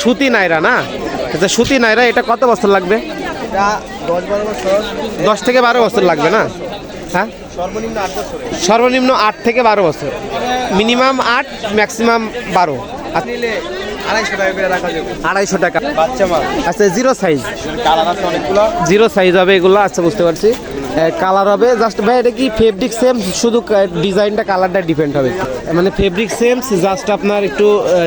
সুতি নাইরা না? আচ্ছা সুতি নাইরা এটা কত বছর লাগবে? দশ থেকে বারো বছর লাগবে না? হ্যাঁ? সর্বনিম্ন আট থেকে বারো বছর। মিনিমাম আট ম্যাক্সিমাম বারো। আচ্ছা, আড়াইশো টাকা আচ্ছা জিরো সাইজ। জিরো সাইজ হবে এগুলো আচ্ছা বুঝতে পারছি। কালার হবে। জাস্ট ভাই এটা কি ফেব্রিক সেম শুধু ডিজাইনটা কালারটা ডিপেন্ড হবে। মানে ফেব্রিক সেম জাস্ট আপনার একটু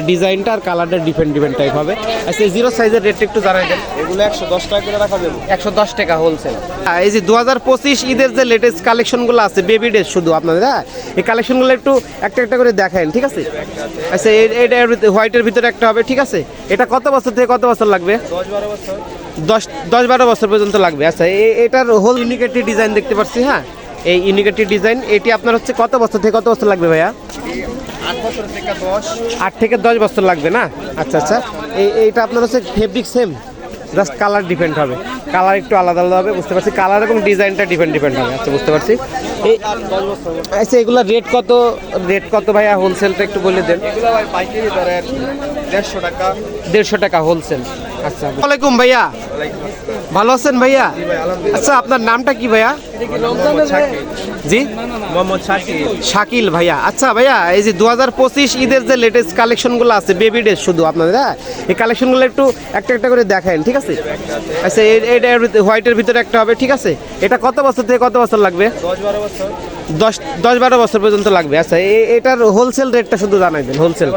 ডিজাইনটা আর কালারটা ডিপেন্ড ডিপেন্ড টাইপ হবে। আচ্ছা জিরো সাইজের রেটটা একটু জানাই দেন। এগুলো একশো দশ টাকা করে রাখা যাবে। একশো দশ টাকা হোলসেল এই যে দু হাজার পঁচিশ ঈদের যে লেটেস্ট কালেকশনগুলো আছে বেবি ড্রেস শুধু আপনাদের হ্যাঁ? এই কালেকশনগুলো একটু একটা একটা করে দেখান ঠিক আছে? আচ্ছা এটা হোয়াইটের ভিতরে একটা হবে, ঠিক আছে? এটা কত বছর থেকে কত বছর লাগবে? দশ দশ বারো বছর পর্যন্ত লাগবে। আচ্ছা এটার হোল ইউনিকেটি ডিজাইন দেখতে পাচ্ছি হ্যাঁ? এই ইউনিকেটি ডিজাইন এটি আপনার হচ্ছে কত বছর থেকে কত বছর লাগবে ভাইয়া? আট থেকে দশ আট থেকে দশ বছর লাগবে না? আচ্ছা আচ্ছা। এই এইটা আপনার হচ্ছে fabric same just colour depend হবে। কালার একটু আলাদা আলাদা হবে বুঝতে পারছি? কালার এবং ডিজাইনটা ডিপেন্ড ডিপেন্ড হবে আচ্ছা বুঝতে পারছি? এই আচ্ছা এগুলো রেট কত? রেট কত ভাইয়া? হোলসেলটা একটু বলে দেন। দেড়শো টাকা। দেড়শো টাকা হোলসেল আচ্ছা ওয়ালাইকুম ভাইয়া ভালো আছেন ভাইয়া? আচ্ছা আপনার নামটা কি ভাইয়া? জি? শাকিল ভাইয়া। আচ্ছা ভাইয়া, এই যে দু হাজার পঁচিশ ঈদের যে লেটেস্ট কালেকশনগুলো আছে বেবি ড্রেস শুধু আপনাদের হ্যাঁ? এই কালেকশনগুলো একটু একটা একটা করে দেখান ঠিক আছে? আচ্ছা এটা হোয়াইটের ভিতরে একটা হবে, ঠিক আছে? এটা কত বছর থেকে কত বছর লাগবে? দশ দশ বারো বছর পর্যন্ত লাগবে। আচ্ছা এটার হোলসেল রেটটা শুধু জানাই দেন হোলসেল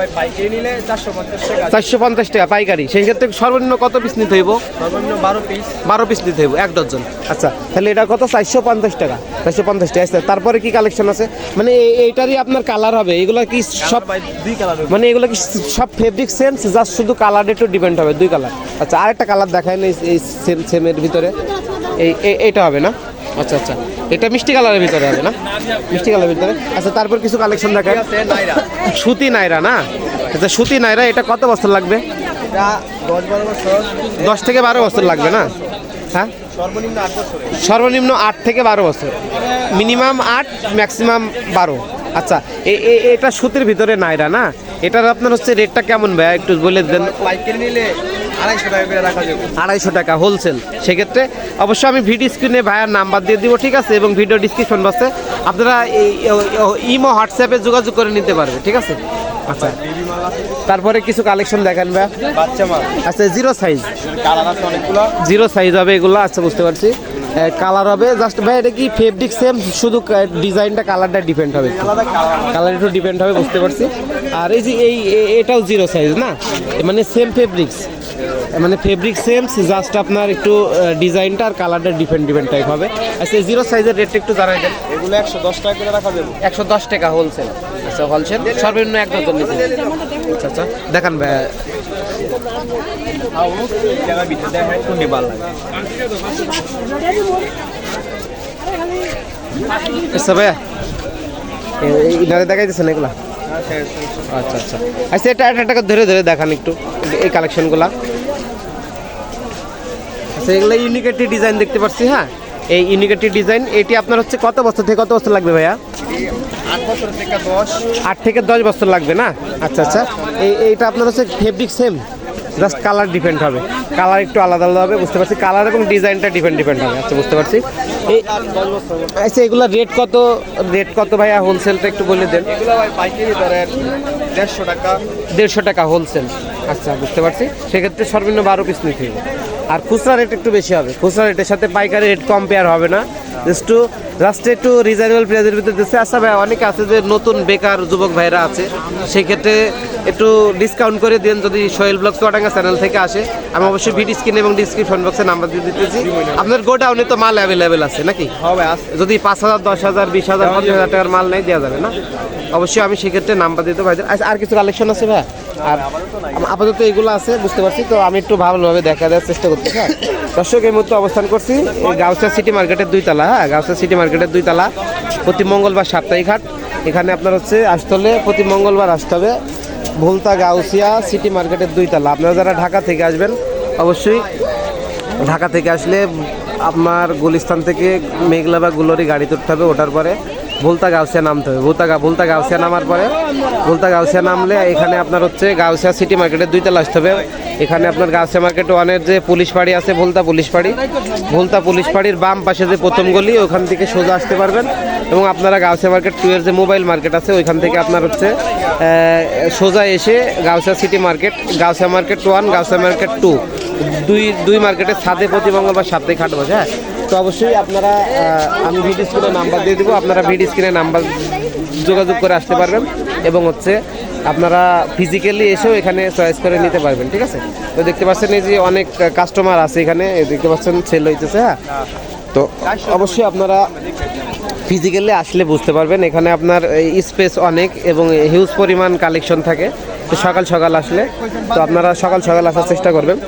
চারশো পঞ্চাশ টাকা, পাইকারি। সেই ক্ষেত্রে সর্বনিম্ন কত পিস নিতে হইব? সর্বনিম্ন বারো পিস বারো পিস নিতে হইব এক ডজন। আচ্ছা তাহলে এটা কত? চারশো পঞ্চাশ টাকা। চারশো পঞ্চাশ টাকা। আচ্ছা তারপরে কি কালেকশন আছে? মানে এই- এইটারই আপনার কালার হবে। এগুলো কি সব দুই কালার মানে এগুলো কি সব ফেব্রিক সেম জাস্ট শুধু কালার একটু ডিপেন্ড হবে দুই কালার আচ্ছা আরেকটা কালার দেখায় না এই সেম সেমের ভিতরে। এই এই- এইটা হবে না? আচ্ছা আচ্ছা। এটা মিষ্টি কালারের ভিতরে হবে না? মিষ্টি কালারের ভিতরে। আচ্ছা তারপর কিছু কালেকশন আছে নাইরা। সুতি নাইরা না? আচ্ছা সুতি নাইরা এটা কত বছর লাগবে? দশ থেকে বারো বছর লাগবে না? হ্যাঁ? সর্বনিম্ন আট বছরে। সর্বনিম্ন আট থেকে বারো বছর। মিনিমাম আট ম্যাক্সিমাম বারো। আচ্ছা এটা সুতির ভিতরে নাইরা না? এটার আপনার হচ্ছে রেটটা কেমন ভাইয়া একটু বলে দেন। নিলে আড়াইশো টাকা করে রাখা যাবে। আড়াইশো টাকা হোলসেল সেক্ষেত্রে অবশ্যই আমি ভিডিও স্ক্রিনে ভাইয়ার নাম্বার দিয়ে দিব ঠিক আছে? এবং ভিডিও ডিসক্রিপশন বক্সে আপনারা এই ইমো হোয়াটসঅ্যাপে যোগাযোগ করে নিতে পারবে ঠিক আছে? আচ্ছা। তারপরে কিছু কালেকশন দেখেন ভাই। বাচ্চা মাল। আচ্ছা জিরো সাইজ কালার আছে অনেকগুলো। জিরো সাইজ হবে এগুলো আচ্ছা বুঝতে পারছি। কালার হবে জাস্ট ভাই এটা কি ফেব্রিক সেম শুধু ডিজাইনটা কালারটা ডিপেন্ড হবে কালার একটু ডিপেন্ড হবে বুঝতে পারছি। আর এই যে এই এটাও জিরো সাইজ না? মানে সেম ফেব্রিক্স মানে ফেব্রিক সেম জাস্ট আপনার একটু ডিজাইনটা আর কালারটা ডিপেন্ড ডিপেন্ড টাইপ হবে। আচ্ছা জিরো সাইজের রেটটা একটু জানাই দেন। এগুলো একশো দশ টাকা করে রাখা যাবে। একশো দশ টাকা হোলসেল আচ্ছা হোলসেল সর্বনিম্ন এক ডজন নিতে আচ্ছা আচ্ছা। দেখান ভাই। আচ্ছা ভাইয়া। ইনারে দেখাইতেছেন এগুলা? আচ্ছা আচ্ছা। আচ্ছা এটা একটা একটা ধরে ধরে দেখান একটু এই কালেকশনগুলা আচ্ছা এগুলো ইউনিকেটি ডিজাইন দেখতে পাচ্ছি হ্যাঁ? এই ইউনিকেটি ডিজাইন এটি আপনার হচ্ছে কত বছর থেকে কত বছর লাগবে ভাইয়া? আট থেকে দশ। বছর লাগবে না? আচ্ছা আচ্ছা। এই এইটা আপনার হচ্ছে fabric same just colour depend হবে। কালার একটু আলাদা আলাদা হবে বুঝতে পারছি? কালার এবং ডিজাইনটা ডিপেন্ড ডিপেন্ড হবে আচ্ছা বুঝতে পারছি। এই আচ্ছা এগুলো রেট কত রেট কত ভাইয়া হোলসেলটা একটু বলে দেন? দেড়শো টাকা। দেড়শো টাকা হোলসেল আচ্ছা বুঝতে পারছি। সেক্ষেত্রে সর্বনিম্ন বারো পিস নিতে হবে। আর খুচরা রেট একটু বেশি হবে। খুচরা রেটের সাথে পাইকারি রেট কম্পেয়ার হবে না। জাস্ট জাস্ট একটু রিজনেবল প্রাইসের ভিতরে দিচ্ছে। আচ্ছা ভাই অনেকে আছে যে নতুন বেকার যুবক ভাইরা আছে সেক্ষেত্রে একটু ডিসকাউন্ট করে দেন যদি সোহেল ব্লগ চুয়াডাঙ্গা চ্যানেল থেকে আসে। আমি অবশ্যই ভিডিও স্ক্রিন এবং ডিসক্রিপশন বক্সে নাম্বার দিয়ে দিতেছি। আপনার গোডাউনে তো মাল অ্যাভেলেবেল আছে নাকি? হবে আস যদি পাঁচ হাজার দশ হাজার বিশ হাজার পঞ্চাশ হাজার টাকার মাল নেই দেওয়া যাবে না? অবশ্যই আমি সেক্ষেত্রে নাম্বার দিতে পারি আচ্ছা আর কিছু কালেকশন আছে ভাই? আর আপাতত এগুলো আছে, বুঝতে পারছি। তো আমি একটু ভালোভাবে দেখা দেওয়ার চেষ্টা করছি হ্যাঁ। দর্শক, এই মুহূর্তে অবস্থান করছি এই গাউসা সিটি মার্কেটের দুই তলা হ্যাঁ। গাউসা সিটি মার্কেটের দুই তলা প্রতি মঙ্গলবার সাপ্তাহিক হাট। এখানে আপনার হচ্ছে আসতে হলে প্রতি মঙ্গলবার আসতে হবে। ভুলতা গাউসিয়া সিটি মার্কেটের দুই তলা আপনারা যারা ঢাকা থেকে আসবেন, অবশ্যই ঢাকা থেকে আসলে আপনার গুলিস্তান থেকে মেঘলা বা গুলোরি গাড়ি তুলতে হবে ওঠার পরে। ভুলতা গাউসিয়া নামতে হবে। ভুলতা ভুলতা গাউসিয়া নামার পরে ভুলতা গাউসিয়া নামলে এখানে আপনার হচ্ছে গাউসিয়া সিটি মার্কেটের দুইতলা আসতে হবে। এখানে আপনার গাউসিয়া মার্কেট ওয়ানের যে পুলিশ পাড়ি আছে, ভুলতা পুলিশ পাড়ি ভুলতা পুলিশ পাড়ির বাম পাশে যে প্রথম গলি, ওখান থেকে সোজা আসতে পারবেন। এবং আপনারা গাউসিয়া মার্কেট টু এর যে মোবাইল মার্কেট আছে, ওইখান থেকে আপনার হচ্ছে সোজা এসে Gausia city market Gausia market one Gausia market two দুই দুই মার্কেটের ছাদে প্রতি মঙ্গলবার হাট বসে হ্যাঁ? তো অবশ্যই আপনারা আমি ভিডিও স্ক্রিনে নাম্বার দিয়ে দেবো। আপনারা ভিডিও স্ক্রিনে নাম্বার যোগাযোগ করে আসতে পারবেন। এবং হচ্ছে আপনারা ফিজিক্যালি এসেও এখানে চয়েস করে নিতে পারবেন, ঠিক আছে? তো দেখতে পাচ্ছেন এই যে অনেক কাস্টমার আছে এখানে। দেখতে পাচ্ছেন সেল হইতেছে হ্যাঁ? তো অবশ্যই আপনারা ফিজিক্যালি আসলে বুঝতে পারবেন। এখানে আপনার স্পেস অনেক এবং হিউজ পরিমাণ কালেকশন থাকে। তো সকাল সকাল আসলে, তো আপনারা সকাল সকাল আসার চেষ্টা করবেন।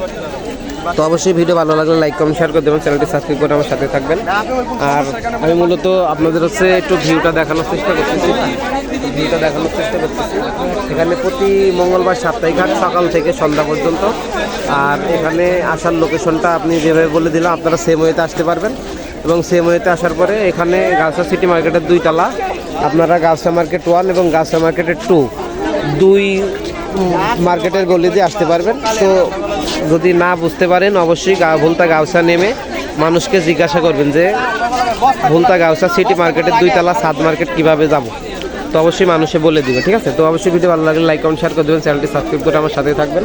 তো অবশ্যই ভিডিও ভালো লাগলে লাইক কমেন্ট শেয়ার করে দেবেন। চ্যানেলটি সাবস্ক্রাইব করে আমার সাথে থাকবেন। আর আমি মূলত আপনাদের হচ্ছে একটু ভিউটা দেখানোর চেষ্টা করতেছি। ভিউটা দেখানোর চেষ্টা করতেছি। এখানে প্রতি মঙ্গলবার সাপ্তাহিক হাট, সকাল থেকে সন্ধ্যা পর্যন্ত। আর এখানে আসার লোকেশনটা আপনি যেভাবে বলে দিলাম, আপনারা সেম ওয়েতে আসতে পারবেন। এবং সেম ওয়েতে আসার পরে এখানে গাউসা সিটি মার্কেটের দুই তালা আপনারা গাউসা মার্কেট ওয়ান এবং গাউসা মার্কেটের টু দুই মার্কেটের গলি দিয়ে আসতে পারবেন। তো যদি না বুঝতে পারেন, অবশ্যই গা ভুলতা গাউসা নেমে মানুষকে জিজ্ঞাসা করবেন যে, ভুলতা গাউসা সিটি মার্কেটের দুই তলা সাত মার্কেট কীভাবে যাব? তো অবশ্যই মানুষে বলে দিবে, ঠিক আছে? তো অবশ্যই ভিডিও ভালো লাগলে লাইক কমেন্ট শেয়ার করে দেবেন চ্যানেলটি সাবস্ক্রাইব করে আমার সাথে থাকবেন।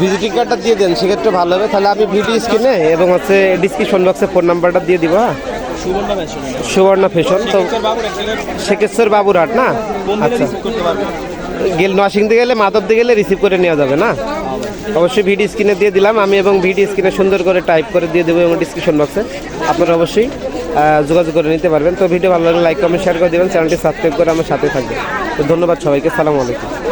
ভিজিটিং কার্ডটা দিয়ে দেন সেক্ষেত্রে ভালো হবে। তাহলে আমি ভিডিও স্ক্রিনে এবং হচ্ছে ডিসক্রিপশন বক্সে ফোন নাম্বারটা দিয়ে দিব হ্যাঁ? সুবর্ণ ফ্যাশন। তো শেখেশ্বর বাবুরহাট না? আচ্ছা। গেল নরসিংদী গেলে মাধবদী গেলে রিসিভ করে নেওয়া যাবে না? অবশ্যই ভিডিও স্ক্রিনে দিয়ে দিলাম। আমি এবং ভিডিও স্ক্রিনে সুন্দর করে টাইপ করে দিয়ে দেবো এবং ডিসক্রিপশন বক্সে আপনারা অবশ্যই যোগাযোগ করে নিতে পারবেন। তো ভিডিও ভালো লাগলে লাইক কমেন্ট শেয়ার করে দেবেন। চ্যানেলটি সাবস্ক্রাইব করে আমার সাথে থাকবে তো ধন্যবাদ সবাইকে। সালাম আলাইকুম।